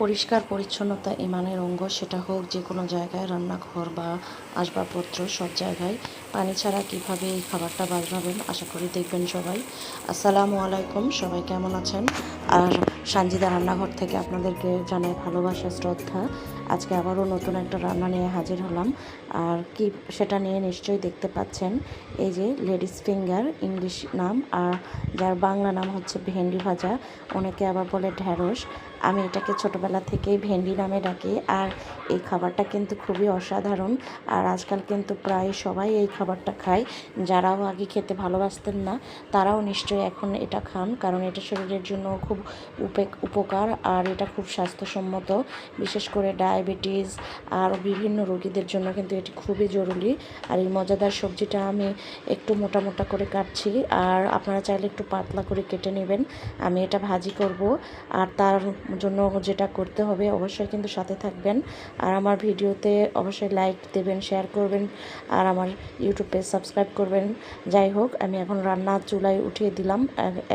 পরিষ্কার পরিচ্ছন্নতা ইমানের অঙ্গ, সেটা হোক যে কোনো জায়গায়, রান্নাঘর বা আসবাবপত্র, সব জায়গায়। পানি ছাড়া কীভাবে এই খাবারটা বানাবেন, আশা করি দেখবেন সবাই। আসসালামু আলাইকুম, সবাই কেমন আছেন? আর সানজিদা রান্নাঘর থেকে আপনাদেরকে জানাই ভালোবাসা, শ্রদ্ধা। আজকে আবারও নতুন একটা রান্না নিয়ে হাজির হলাম। আর কি সেটা নিয়ে নিশ্চয়ই দেখতে পাচ্ছেন, এই যে লেডিস ফিঙ্গার, ইংলিশ নাম। আর যার বাংলা নাম হচ্ছে ভেন্ডি ভাজা, অনেকে আবার বলে ঢ্যাঁড়স। আমি এটাকে ছোটোবেলা থেকেই ভেন্ডি নামে ডাকি আর এই খাবারটা কিন্তু খুবই অসাধারণ। আর আজকাল কিন্তু প্রায় সবাই এই খাবারটা খায়। যারাও আগে খেতে ভালোবাসতেন না, তারাও নিশ্চয়ই এখন এটা খান, কারণ এটা শরীরের জন্য খুব উপে- উপকার আর এটা খুব স্বাস্থ্যসম্মত। বিশেষ করে ডায়াবেটিস আর বিভিন্ন রোগীদের জন্য কিন্তু এটি খুবই জরুরি। আর এই মজাদার সবজিটা আমি একটু মোটা মোটা করে কাটছি আর আপনারা চাইলে একটু পাতলা করে কেটে নেবেন। আমি এটা ভাজি করব আর তার জন্য যেটা করতে হবে অবশ্যই কিন্তু সাথে থাকবেন। আর আমার ভিডিওতে অবশ্যই লাইক দেবেন শেয়ার করবেন, আর আমার ইউটিউব পেজ সাবস্ক্রাইব করবেন। যাই হোক, আমি এখন রান্না চুলায় উঠিয়ে দিলাম।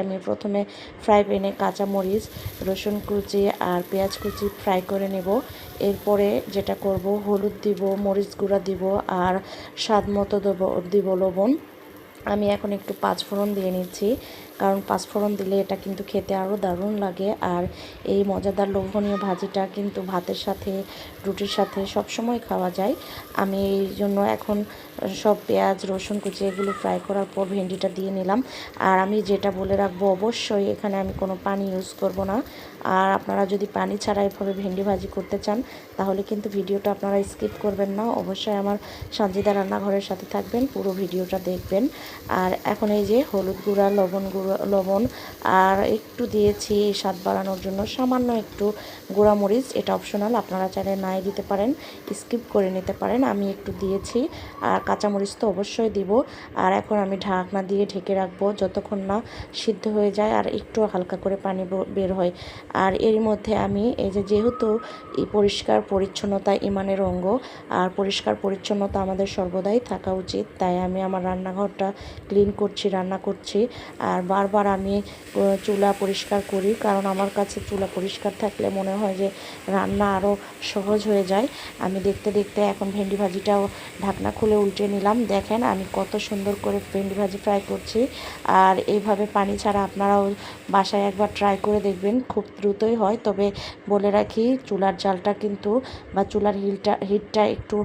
আমি প্রথমে ফ্রাই প্যানে কাঁচা মরিচ, রসুন কুচি আর পেঁয়াজ কুচি ফ্রাই করে নেব। এরপরে যেটা করব, হলুদ দিব, মরিচ গুঁড়া দিব আর স্বাদ মতো দেবো, দিব লবণ। আমি এখন একটু পাঁচফোড়ন দিয়ে নিচ্ছি। কারণ পাঁচফোড়ন দিলে এটা কিন্তু খেতে আরও দারুণ লাগে। আর এই মজাদার লোভনীয় ভাজিটা কিন্তু ভাতের সাথে, রুটির সাথে সব সময় খাওয়া যায়। আমি এই জন্য এখন সব পেঁয়াজ, রসুন কুচি এগুলো ফ্রাই করার পর ভেন্ডিটা দিয়ে নিলাম। আর আমি যেটা বলে রাখব, অবশ্যই এখানে আমি কোনো পানি ইউজ করব না। আর আপনারা যদি পানি ছাড়া এভাবে ভেন্ডি ভাজি করতে চান, তাহলে কিন্তু ভিডিওটা আপনারা স্কিপ করবেন না। অবশ্যই আমার সঞ্জিদা রান্নাঘরের সাথে থাকবেন, পুরো ভিডিওটা দেখবেন। আর এখন এই যে হলুদ গুঁড়া, লবণ গুঁড়ো লবণ আর একটু দিয়েছি স্বাদ বাড়ানোর জন্য। সামান্য একটু গুঁড়ামরিচ, এটা অপশনাল আপনারা চাইলে নাই দিতে পারেন স্কিপ করে নিতে পারেন। আমি একটু দিয়েছি আর কাঁচামরিচ তো অবশ্যই দিব। আর এখন আমি ঢাকনা দিয়ে ঢেকে রাখব যতক্ষণ না সিদ্ধ হয়ে যায় আর একটু হালকা করে পানি বের হয়। আর এর মধ্যে আমি এই যে যেহেতু পরিষ্কার পরিচ্ছন্নতা ইমানের অঙ্গ, আর পরিষ্কার পরিচ্ছন্নতা আমাদের সর্বদাই থাকা উচিত। তাই আমি আমার রান্নাঘরটা ক্লিন করছি, রান্না করছি। আর বারবার আমি চুলা পরিষ্কার করি, কারণ আমার কাছে চুলা পরিষ্কার থাকলে মনে হয় যে রান্না আরও সহজ হয়ে যায়। আমি দেখতে দেখতে এখন ভেন্ডি ভাজিটাও ঢাকনা খুলে উল্টে নিলাম। দেখেন আমি কত সুন্দর করে ভেন্ডি ভাজি ফ্রাই করছি। আর এইভাবে পানি ছাড়া আপনারাও বাসায় একবার ট্রাই করে দেখবেন, খুব দ্রুতই হয়। তবে বলে রাখি, চুলার জালটা কিন্তু বা চুলার হিলটা হিটটা একটু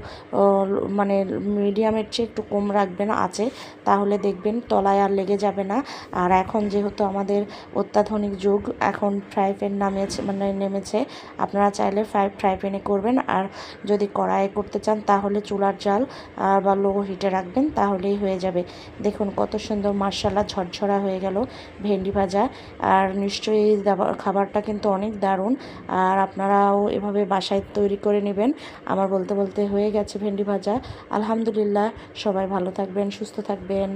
মানে মিডিয়ামের চেয়ে একটু কম রাখবেন, আছে। তাহলে দেখবেন তলায় আর লেগে যাবে না। আর এখন যেহেতু আমাদের অত্যাধুনিক যুগ, এখন ফ্রাই প্যান নামেছে মানে নেমেছে, আপনারা চাইলে ফ্রাই ফ্রাই প্যানে করবেন। আর যদি কড়াইয়ে করতে চান, তাহলে চুলার জাল, আর বা লো হিটে রাখবেন, তাহলেই হয়ে যাবে। দেখুন কত সুন্দর মার্শাল্লাহ ঝরঝরা হয়ে গেল ভেন্ডি ভাজা। আর নিশ্চয়ই খাবারটা কিন্তু অনেক দারুণ। আর আপনারাও এভাবে বাসায় তৈরি করে নেবেন। আমার বলতে বলতে হয়ে গেছে ভেন্ডি ভাজা। আলহামদুলিল্লাহ, সবাই ভালো থাকবেন, সুস্থ থাকবেন।